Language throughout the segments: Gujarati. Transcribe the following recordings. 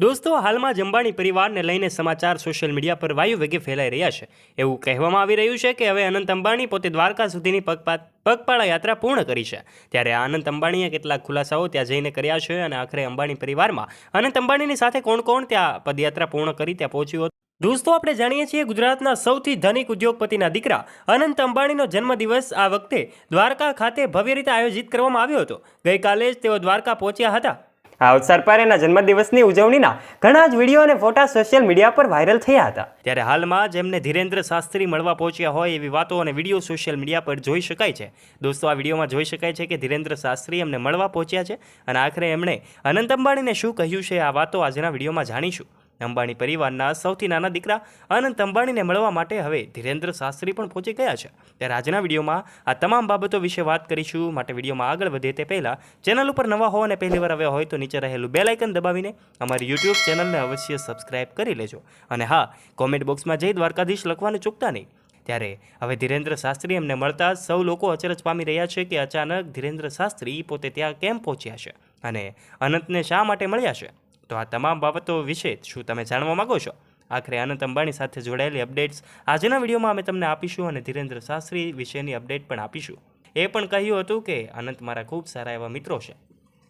દોસ્તો, હાલમાં જ અંબાણી પરિવારને લઈને સમાચાર સોશિયલ મીડિયા પર વાયુ વેગે ફેલાઈ રહ્યા છે. એવું કહેવામાં આવી રહ્યું છે કે હવે અનંત અંબાણી પોતે દ્વારકા સુધીની પગપા પગપાળા યાત્રા પૂર્ણ કરી છે. ત્યારે આ અનંત અંબાણીએ કેટલાક ખુલાસાઓ ત્યાં જઈને કર્યા છે અને આખરે અંબાણી પરિવારમાં અનંત અંબાણીની સાથે કોણ કોણ ત્યાં પદયાત્રા પૂર્ણ કરી ત્યાં પહોંચ્યું હતું? દોસ્તો, આપણે જાણીએ છીએ ગુજરાતના સૌથી ધનિક ઉદ્યોગપતિના દીકરા અનંત અંબાણીનો જન્મદિવસ આ વખતે દ્વારકા ખાતે ભવ્ય રીતે આયોજિત કરવામાં આવ્યો હતો. ગઈકાલે જ તેઓ દ્વારકા પહોંચ્યા હતા. પર એના જન્મદિવસની ઉજવણીના ઘણા જ વીડિયો અને ફોટા સોશિયલ મીડિયા પર વાયરલ થયા હતા. ત્યારે હાલમાં જેમને ધીરેન્દ્ર શાસ્ત્રી મળવા પહોંચ્યા હોય એવી વાતો અને વીડિયો સોશિયલ મીડિયા પર જોઈ શકાય છે. દોસ્તો, આ વિડીયોમાં જોઈ શકાય છે કે ધીરેન્દ્ર શાસ્ત્રી એમને મળવા પહોંચ્યા છે અને આખરે એમણે અનંત અંબાણીને શું કહ્યું છે આ વાતો આજના વિડીયોમાં જાણીશું. અંબાણી પરિવારના સૌથી નાના દીકરા અનંત અંબાણીને મળવા માટે હવે ધીરેન્દ્ર શાસ્ત્રી પણ પહોંચી ગયા છે. ત્યારે આજના વિડીયોમાં આ તમામ બાબતો વિશે વાત કરીશું. માટે વિડીયોમાં આગળ વધે તે પહેલાં ચેનલ ઉપર નવા હો અને પહેલીવાર આવ્યા હોય તો નીચે રહેલું બેલ આઇકન દબાવીને અમારી યુટ્યુબ ચેનલને અવશ્ય સબસ્ક્રાઇબ કરી લેજો. અને હા કોમેન્ટ બોક્સમાં જય દ્વારકાધીશ લખવાનું ચૂકતા નહીં. ત્યારે હવે ધીરેન્દ્ર શાસ્ત્રી એમને મળતા સૌ લોકો અચરજ પામી રહ્યા છે કે અચાનક ધીરેન્દ્ર શાસ્ત્રી પોતે ત્યાં કેમ પહોંચ્યા છે? અને અનંતને શા માટે મળ્યા છે? તો આ તમામ બાબતો વિશે શું તમે જાણવા માગો છો? આખરે અનંત અંબાણી સાથે જોડાયેલી અપડેટ્સ આજના વિડીયોમાં અમે તમને આપીશું અને ધીરેન્દ્ર શાસ્ત્રી વિશેની અપડેટ પણ આપીશું. એ પણ કહ્યું હતું કે અનંત મારા ખૂબ સારા એવા મિત્રો છે.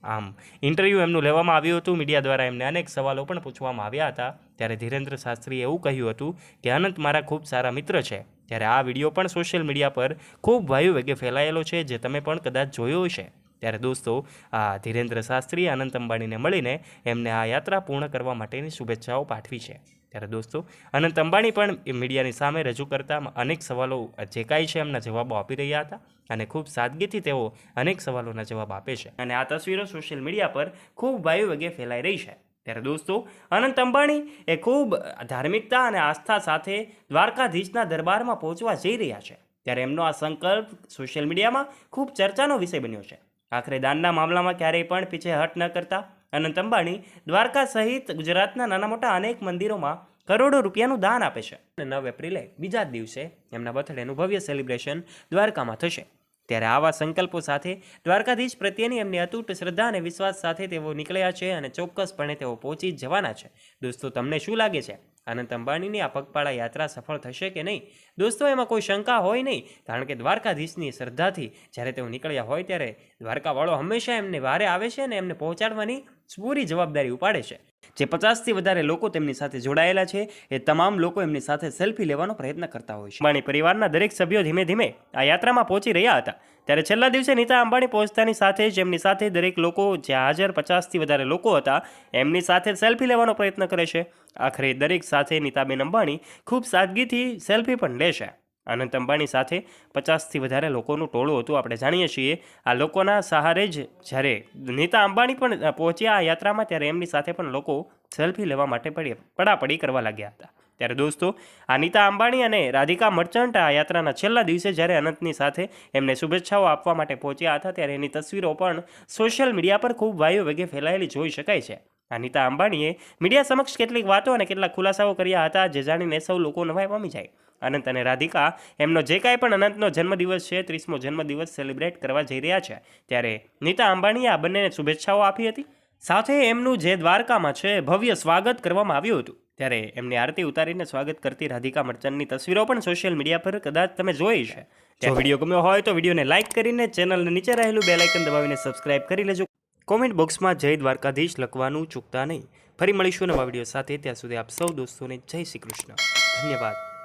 આમ, ઇન્ટરવ્યૂ એમનું લેવામાં આવ્યું હતું, મીડિયા દ્વારા એમને અનેક સવાલો પણ પૂછવામાં આવ્યા હતા. ત્યારે ધીરેન્દ્ર શાસ્ત્રીએ એવું કહ્યું હતું કે અનંત મારા ખૂબ સારા મિત્ર છે. ત્યારે આ વીડિયો પણ સોશિયલ મીડિયા પર ખૂબ વાયુ વેગે ફેલાયેલો છે, જે તમે પણ કદાચ જોયો હશે. ત્યારે દોસ્તો, આ ધીરેન્દ્ર શાસ્ત્રી અનંત અંબાણીને મળીને એમને આ યાત્રા પૂર્ણ કરવા માટેની શુભેચ્છાઓ પાઠવી છે. ત્યારે દોસ્તો અનંત અંબાણી પણ મીડિયાની સામે રજૂ કરતા અનેક સવાલો જે કાંઈ છે એમના જવાબો આપી રહ્યા હતા અને ખૂબ સાદગીથી તેઓ અનેક સવાલોના જવાબ આપે છે. અને આ તસવીરો સોશિયલ મીડિયા પર ખૂબ વાયુ વેગે ફેલાઈ રહી છે. ત્યારે દોસ્તો અનંત અંબાણી એ ખૂબ ધાર્મિકતા અને આસ્થા સાથે દ્વારકાધીશના દરબારમાં પહોંચવા જઈ રહ્યા છે. ત્યારે એમનો આ સંકલ્પ સોશિયલ મીડિયામાં ખૂબ ચર્ચાનો વિષય બન્યો છે. આખરે દાનના મામલામાં ક્યારેય પણ પીછેહટ ન કરતા. અનંત અંબાણી દ્વારકા સહિત ગુજરાતના નાના મોટા અનેક મંદિરોમાં કરોડો રૂપિયાનું દાન આપે છે. નવ એપ્રિલે બીજા દિવસે એમના બર્થડેનું ભવ્ય સેલિબ્રેશન દ્વારકામાં થશે. ત્યારે આવા સંકલ્પો સાથે દ્વારકાધીશ પ્રત્યેની એમની અતૂટ શ્રદ્ધા અને વિશ્વાસ સાથે તેઓ નીકળ્યા છે અને ચોક્કસપણે તેઓ પહોંચી જવાના છે. દોસ્તો, તમને શું લાગે છે? અનંત અંબાણીની આ પગપાળા યાત્રા સફળ થશે કે નહીં? દોસ્તો, એમાં કોઈ શંકા હોય નહીં? કારણ કે દ્વારકાધીશની શ્રદ્ધાથી જ્યારે તેઓ નીકળ્યા હોય ત્યારે દ્વારકાવાળો હંમેશા એમને વારે આવે છે અને એમને પહોંચાડવાની પૂરી જવાબદારી ઉપાડે છે. જે પચાસથી વધારે લોકો તેમની સાથે જોડાયેલા છે, એ તમામ લોકો એમની સાથે સેલ્ફી લેવાનો પ્રયત્ન કરતા હોય છે. અંબાણી પરિવારના દરેક સભ્યો ધીમે ધીમે આ યાત્રામાં પહોંચી રહ્યા હતા. ત્યારે છેલ્લા દિવસે નીતા અંબાણી પહોંચતાની સાથે જ એમની સાથે દરેક લોકો, જે હાજર પચાસથી વધારે લોકો હતા, એમની સાથે સેલ્ફી લેવાનો પ્રયત્ન કરે છે. આખરે દરેક સાથે નીતાબેન અંબાણી ખૂબ સાદગીથી સેલ્ફી પણ લે છે. અનંત અંબાણી સાથે પચાસથી વધારે લોકોનું ટોળું હતું. આપણે જાણીએ છીએ, આ લોકોના સહારે જ જ્યારે નીતા અંબાણી પણ પહોંચ્યા આ યાત્રામાં, ત્યારે એમની સાથે પણ લોકો સેલ્ફી લેવા માટે પડી, પડાપડી કરવા લાગ્યા હતા. ત્યારે દોસ્તો, અનિતા અંબાણી અને રાધિકા મર્ચન્ટ આ યાત્રાના છેલ્લા દિવસે જ્યારે અનંતની સાથે એમને શુભેચ્છાઓ આપવા માટે પહોંચ્યા હતા, ત્યારે એની તસવીરો પણ સોશિયલ મીડિયા પર ખૂબ વાયુ વેગે ફેલાયેલી જોઈ શકાય છે. આ નીતા અંબાણીએ મીડિયા સમક્ષ કેટલીક વાતો અને કેટલાક ખુલાસાઓ કર્યા હતા, જે જાણીને સૌ લોકો નવાઈ પામી જાય. અનંત અને રાધિકા એમનો જે કાંઈ પણ અનંતનો જન્મદિવસ છે, ત્રીસમો જન્મદિવસ સેલિબ્રેટ કરવા જઈ રહ્યા છે. ત્યારે નીતા અંબાણીએ આ બંનેને શુભેચ્છાઓ આપી હતી. સાથે એમનું જે દ્વારકામાં છે, ભવ્ય સ્વાગત કરવામાં આવ્યું હતું. ત્યારે એમની આરતી ઉતારીને સ્વાગત કરતી રાધિકા મર્ચન્ટની તસવીરો પણ સોશિયલ મીડિયા પર કદાચ તમે જોઈ છે. જો વીડિયો ગમ્યો હોય તો વિડીયોને લાઇક કરીને ચેનલને નીચે રહેલું બે લાઇકન દબાવીને સબસ્ક્રાઇબ કરી લેજો. કોમેન્ટ બોક્સમાં જય દ્વારકાધીશ લખવાનું ચૂકતા નહીં. ફરી મળીશું નવા વીડિયો સાથે. ત્યાં સુધી આપ સૌ દોસ્તોને જય શ્રી કૃષ્ણ. ધન્યવાદ.